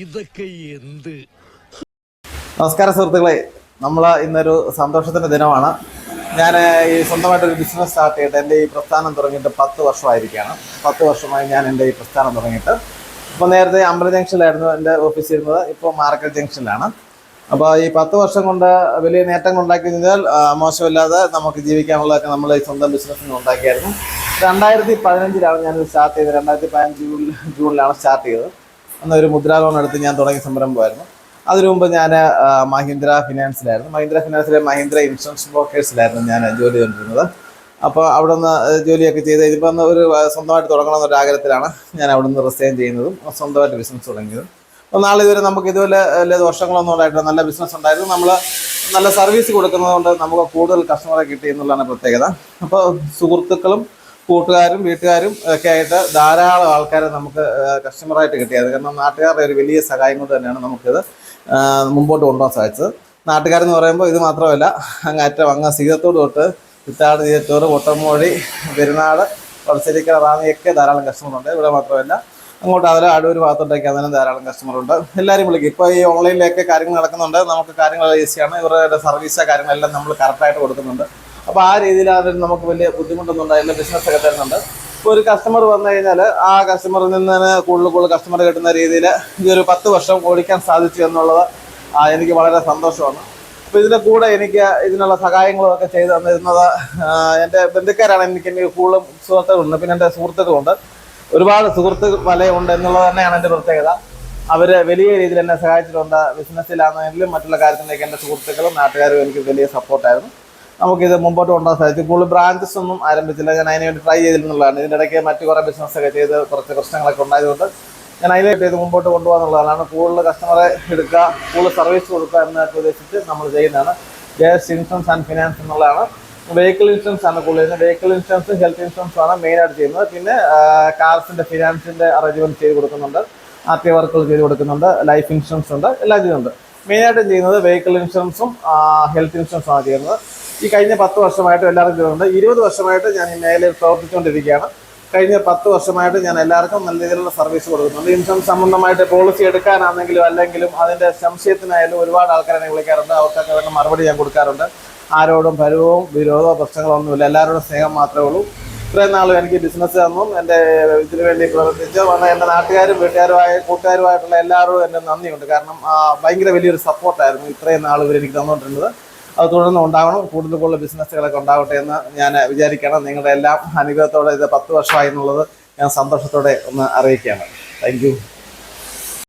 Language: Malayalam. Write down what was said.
ഇതൊക്കെ എന്ത്? നമസ്കാര സുഹൃത്തുക്കളെ നമ്മൾ ഇന്നൊരു സന്തോഷത്തിന്റെ ദിനമാണ്. ഞാൻ ഈ സ്വന്തമായിട്ടൊരു ബിസിനസ് സ്റ്റാർട്ട് ചെയ്തിട്ട് എന്റെ ഈ പ്രസ്ഥാനം തുടങ്ങിയിട്ട് പത്ത് വർഷമായിരിക്കുകയാണ്. പത്ത് വർഷമായി ഞാൻ എന്റെ ഈ പ്രസ്ഥാനം തുടങ്ങിയിട്ട്. ഇപ്പോൾ നേരത്തെ അമ്പല ജംഗ്ഷനിലായിരുന്നു എന്റെ ഓഫീസ് ഇരുന്നത്. ഇപ്പോൾ മാർക്കറ്റ് ജംഗ്ഷനിലാണ്. അപ്പോൾ ഈ പത്ത് വർഷം കൊണ്ട് വലിയ നേട്ടങ്ങൾ ഉണ്ടാക്കി കഴിഞ്ഞാൽ മോശമില്ലാതെ നമുക്ക് ജീവിക്കാനുള്ളതൊക്കെ നമ്മൾ ഈ സ്വന്തം ബിസിനസ്സിന് ഉണ്ടാക്കിയായിരുന്നു. രണ്ടായിരത്തി പതിനഞ്ചിലാണ് ഞാനിത് സ്റ്റാർട്ട് ചെയ്തത്. രണ്ടായിരത്തി പതിനഞ്ച് ജൂണിലാണ് സ്റ്റാർട്ട് ചെയ്തത്. അന്ന് മുദ്ര ലോൺ എടുത്ത് ഞാൻ തുടങ്ങിയ സംരംഭമായിരുന്നു അതിനു മുമ്പ് ഞാൻ മഹീന്ദ്ര ഫിനാൻസിലായിരുന്നു. മഹീന്ദ്ര ഫിനാൻസിലെ മഹീന്ദ്ര ഇൻഷുറൻസ് ബ്രോക്കേഴ്സിലായിരുന്നു ഞാൻ ജോലി ചെയ്തിരുന്നത് അപ്പോൾ അവിടെ നിന്ന് ജോലിയൊക്കെ ചെയ്ത് ഇതിപ്പോൾ ഒന്ന് ഒരു സ്വന്തമായിട്ട് തുടങ്ങണം ആഗ്രഹത്തിലാണ് ഞാൻ അവിടെ നിന്ന് റിസൈൻ ചെയ്യുന്നതും സ്വന്തമായിട്ട് ബിസിനസ് തുടങ്ങിയതും. അപ്പോൾ നാളെ ഇതുവരെ നമുക്ക് ഇതുപോലെ വലിയ ദോഷങ്ങളൊന്നും ഉണ്ടായിട്ടില്ല. നല്ല ബിസിനസ് ഉണ്ടായിരുന്നു. നമ്മൾ നല്ല സർവീസ് കൊടുക്കുന്നതുകൊണ്ട് നമുക്ക് കൂടുതൽ കസ്റ്റമറെ കിട്ടി എന്നുള്ളതാണ് പ്രത്യേകത. അപ്പോൾ സുഹൃത്തുക്കളും കൂട്ടുകാരും വീട്ടുകാരും ഒക്കെ ആയിട്ട് ധാരാളം ആൾക്കാരെ നമുക്ക് കസ്റ്റമറായിട്ട് കിട്ടിയത് കാരണം നാട്ടുകാരുടെ ഒരു വലിയ സഹായം കൊണ്ട് തന്നെയാണ് നമുക്കിത് മുമ്പോട്ട് കൊണ്ടുപോകാൻ സാധിച്ചത്. നാട്ടുകാരെന്ന് പറയുമ്പോൾ ഇത് മാത്രമല്ല അങ്ങ് അറ്റം അങ്ങ് സീതത്തോട് തൊട്ട് വിത്താട് തീയറ്റൂർ പൊട്ടമോഴി പെരുന്നാട് വളശ്ശേരിക്കര റാന്നിയൊക്കെ ധാരാളം കസ്റ്റമറുണ്ട് ഇവിടെ മാത്രമല്ല അങ്ങോട്ട് അതിൽ അടൂർ ഭാഗത്തോട്ടൊക്കെ അതിനും ധാരാളം കസ്റ്റമറുണ്ട് എല്ലാവരും വിളിക്കും. ഇപ്പോൾ ഈ ഓൺലൈനിലൊക്കെ കാര്യങ്ങൾ നടക്കുന്നുണ്ട്. നമുക്ക് കാര്യങ്ങൾ ഈസിയാണ് ഇവരുടെ സർവീസ് കാര്യങ്ങളെല്ലാം നമ്മൾ കറക്റ്റായിട്ട് കൊടുക്കുന്നുണ്ട്. അപ്പോൾ ആ രീതിയിൽ അതിന് നമുക്ക് വലിയ ബുദ്ധിമുട്ടൊന്നും ഉണ്ടായില്ല. ബിസിനസ് ഒക്കെ തരുന്നുണ്ട്. ഇപ്പോൾ ഒരു കസ്റ്റമർ വന്നു കഴിഞ്ഞാൽ ആ കസ്റ്റമറിൽ നിന്ന് തന്നെ കൂടുതൽ കൂടുതൽ കസ്റ്റമർ കിട്ടുന്ന രീതിയിൽ ഈ ഒരു പത്ത് വർഷം ഓടിക്കാൻ സാധിച്ചു എന്നുള്ളത് എനിക്ക് വളരെ സന്തോഷമാണ്. അപ്പോൾ ഇതിന്റെ കൂടെ എനിക്ക് ഇതിനുള്ള സഹായങ്ങളും ഒക്കെ ചെയ്തു തന്നിരുന്നത് എന്റെ ബന്ധുക്കാരാണ് എനിക്ക് എനിക്ക് കൂടുതലും സുഹൃത്തുക്കളുണ്ട്. പിന്നെ എന്റെ സുഹൃത്തുക്കളുണ്ട്. ഒരുപാട് സുഹൃത്ത് വലയുണ്ട് എന്നുള്ളത് തന്നെയാണ് എന്റെ പ്രത്യേകത. അവർ വലിയ രീതിയിൽ എന്നെ സഹായിച്ചിട്ടുണ്ട്. ബിസിനസ്സിലാണെങ്കിലും മറ്റുള്ള കാര്യത്തിലേക്ക് എന്റെ സുഹൃത്തുക്കളും നാട്ടുകാരും എനിക്ക് വലിയ സപ്പോർട്ടായിരുന്നു നമുക്കിത് മുമ്പോട്ട് കൊണ്ടുപോകാൻ സാധിച്ചു. കൂടുതൽ ബ്രാഞ്ചസ് ഒന്നും ആരംഭിച്ചില്ല. ഞാൻ അതിന് വേണ്ടി ട്രൈ ചെയ്തിരുന്നുള്ളതാണ് ഇതിന്റെ ഇടയ്ക്ക് മറ്റു കുറേ ബിസിനസ്സൊക്കെ ചെയ്ത് കുറച്ച് പ്രശ്നങ്ങളൊക്കെ ഉണ്ടായതുകൊണ്ട് ഞാൻ അതിലേക്ക് ഇത് മുമ്പോട്ട് കൊണ്ടുപോകാന്നുള്ളതാണ്. കൂടുതൽ കസ്റ്റമറെ എടുക്കുക കൂടുതൽ സർവീസ് കൊടുക്കുക എന്നൊക്കെ ഉദ്ദേശിച്ച് നമ്മൾ ചെയ്യുന്നതാണ്. ജയസ് ഇൻഷുറൻസ് ആൻഡ് ഫിനാൻസ് എന്നുള്ളതാണ്. വെഹിക്കിൾ ഇൻഷുറൻസ് ആണ് കൂടുതൽ. ചെയ്യുന്നത് വെഹിക്കിൾ ഇൻഷുറൻസ് ഹെൽത്ത് ഇൻഷുറൻസ് ആണ് മെയിനായിട്ട് ചെയ്യുന്നത്. പിന്നെ കാർസിന്റെ ഫിനാൻസിന്റെ അറേഞ്ച്മെന്റ് ചെയ്ത് കൊടുക്കുന്നുണ്ട്. ആർ വർക്കുകൾ ചെയ്ത് കൊടുക്കുന്നുണ്ട്. ലൈഫ് ഇൻഷുറൻസ് ഉണ്ട്. എല്ലാം ചെയ്യുന്നുണ്ട്. മെയിനായിട്ടും ചെയ്യുന്നത് വെഹിക്കിൾ ഇൻഷുറൻസും ഹെൽത്ത് ഇൻഷുറൻസും ആണ് ചെയ്യുന്നത്. ഈ കഴിഞ്ഞ പത്ത് വർഷമായിട്ട് എല്ലാവർക്കും ഇതുണ്ട് ഇരുപത് വർഷമായിട്ട് ഞാൻ ഈ മേഖലയിൽ പ്രവർത്തിച്ചുകൊണ്ടിരിക്കുകയാണ്. കഴിഞ്ഞ പത്ത് വർഷമായിട്ട് ഞാൻ എല്ലാവർക്കും നല്ല രീതിയിലുള്ള സർവീസ് കൊടുക്കുന്നുണ്ട്. ഇൻഷുറൻസ് സംബന്ധമായിട്ട് പോളിസി എടുക്കാനാണെങ്കിലും അല്ലെങ്കിലും അതിന്റെ സംശയത്തിനായാലും ഒരുപാട് ആൾക്കാരെ വിളിക്കാറുണ്ട്. അവർക്കൊക്കെ വേണ്ട മറുപടി ഞാൻ കൊടുക്കാറുണ്ട്. ആരോടും പരുവവും വിരോധമോ പ്രശ്നങ്ങളൊന്നുമില്ല എല്ലാവരോടും സ്നേഹം മാത്രമേ ഉള്ളൂ. ഇത്രയും നാളും എനിക്ക് ബിസിനസ് തന്നും. എന്റെ ഇതിന് വേണ്ടി പ്രവർത്തിച്ച് വന്ന എന്റെ നാട്ടുകാരും വീട്ടുകാരുമായ കൂട്ടുകാരുമായിട്ടുള്ള എല്ലാവരോടും എന്റെ നന്ദിയുണ്ട്. കാരണം ഭയങ്കര വലിയൊരു സപ്പോർട്ടായിരുന്നു ഇത്രയും ഇവർ എനിക്ക് തന്നുകൊണ്ടിരുന്നത്. അത് തുടർന്ന് ഉണ്ടാവണം. കൂടുതൽ കൂടുതൽ ബിസിനസ്സുകളൊക്കെ ഉണ്ടാവട്ടെ എന്ന് ഞാൻ വിചാരിക്കണം. നിങ്ങളുടെ എല്ലാം അനുഗ്രഹത്തോടെ ഇത് പത്ത് വർഷമായി എന്നുള്ളത് ഞാൻ സന്തോഷത്തോടെ ഒന്ന് അറിയിക്കുകയാണ്. താങ്ക്